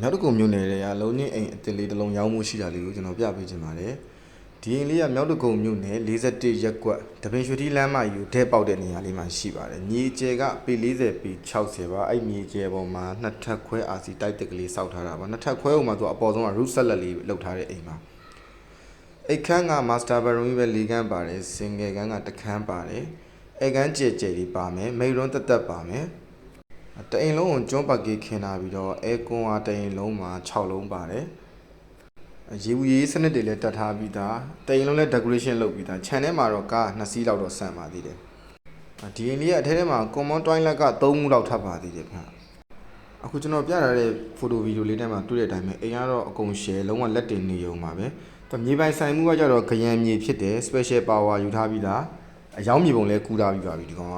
မြောက်တကုံမြို့နယ်ရဲ့အလုံးချင်းအိမ်အတစ်လေးတစ်လုံးရောင်းမှုရှိတာလေးကိုကျွန်တော်ပြပေးချင်ပါတယ်ဒီအိမ်လေးကမြောက်တကုံမြို့နယ်41ရပ်ကွက်တပင်ရွှေတီလမ်းမကြီးကိုဒဲပေါက်တဲ့နေရာလေးမှာရှိပါတယ်မြေကျဲကပေ40ပေ60ပါအဲ့မြေကျဲပေါ်မှာနှစ်ထပ်ခွဲအာစီတိုက်တက်ကလေးစောက်ထားတာပါနှစ်ထပ်ခွဲဟိုမှာသူကအပေါ်ဆုံးက root salad လေးလောက်ထားတဲ့အိမ်ပါအိတ်ခမ်းက master bedroom ကြီးပဲ၄ခန်းပါတယ် single ခန်းကတစ်ခန်းပါတယ်အိတ်ခမ်းကြဲကြဲလေးပါမယ်မိတ်ရွန်းတက်တက်ပါမယ် တအိမ်လုံးကိုကျွန်းပတ်ကေးခင်းလာပြီးတော့အဲကွန်ကတအိမ်လုံးမှာ6လုံးပါတယ်ရေဘူးရေးစနစ်တွေလည်းတက်ထားပြီးသားတအိမ်လုံးလည်း decoration လုပ်ပြီးသား channel မှာတော့ကား2စီးလောက်တော့ဆန်ပါသေးတယ်ဒီအိမ်လေးကအထဲထဲမှာ common toilet က3ခုလောက်ထပ်ပါသေးတယ်ခင်ဗျအခုကျွန်တော်ပြထားတဲ့ဖိုတိုဗီဒီယိုလေးထဲမှာတွေ့တဲ့အတိုင်းပဲအိမ်ကတော့အကုန် share လုံးဝလက်တင်နေုံပါပဲသူမြေပိုင်ဆိုင်မှုကကြတော့ခရံမြေဖြစ်တယ် special power ယူထားပြီးသားအယောင်းမြေပုံလဲကူထားပြီးပါပြီဒီကောင်က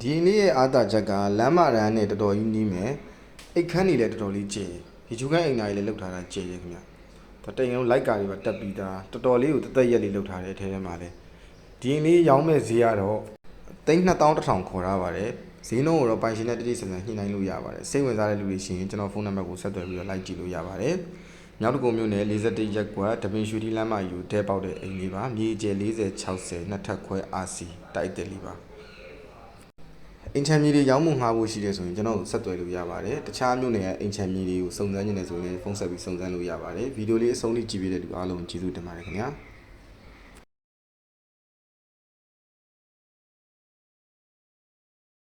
ဒီအိမ်လေးရဲ့အားသာချက်ကလမ်းမရန်နဲ့တော်တော်ကြီးနီးမယ်အိတ်ခမ်းနေလည်းတော်တော်လေးကျယ်ဒီဂျူကန်းအိမ်သားကြီးလည်းလောက်ထားတာကျယ်တယ်ခင်ဗျဒါတိန်လုံးလိုက်ကာတွေပါတက်ပြီးသားတော်တော်လေးကိုတသက်ရက်လေးလောက်ထားတဲ့အထဲထဲမှာလဲဒီအိမ်လေးရောင်းမဲ့ဈေးကတော့သိန်း2000တစ်ထောင်ခေါ်ထားပါတယ်ဈေးနှုန်းကိုတော့ပိုင်ရှင်နဲ့တိတိကျကျညှိနှိုင်းလို့ရပါတယ်စိတ်ဝင်စားတဲ့လူတွေရှိရင်ကျွန်တော်ဖုန်းနံပါတ်ကိုဆက်သွယ်ပြီးတော့လိုက်ကြည့်လို့ရပါတယ်မြောက်တကုံမြို့နယ်41ရပ်ကွက်တပင်ရွှေတီလမ်းမယူတဲပေါက်တဲ့အိမ်လေးပါမြေကျယ်40 60နှစ်ထပ်ခွဲ RC တိုက်တယ်လေးပါ အင်ချမ်းမြေတွေရောင်းမှုငှားဖို့ရှိတယ်ဆိုရင်ကျွန်တော်တို့ဆက်သွယ်လို့ရပါတယ်တခြားမြို့နယ်ရဲ့အင်ချမ်းမြေတွေကိုစုံစမ်းနေတယ်ဆိုရင်ဖုန်းဆက်ပြီးစုံစမ်းလို့ရပါတယ်ဗီဒီယိုလေးအဆုံးထိကြည့်ပေးတဲ့လူအားလုံးကျေးဇူးတင်ပါတယ်ခင်ဗျာ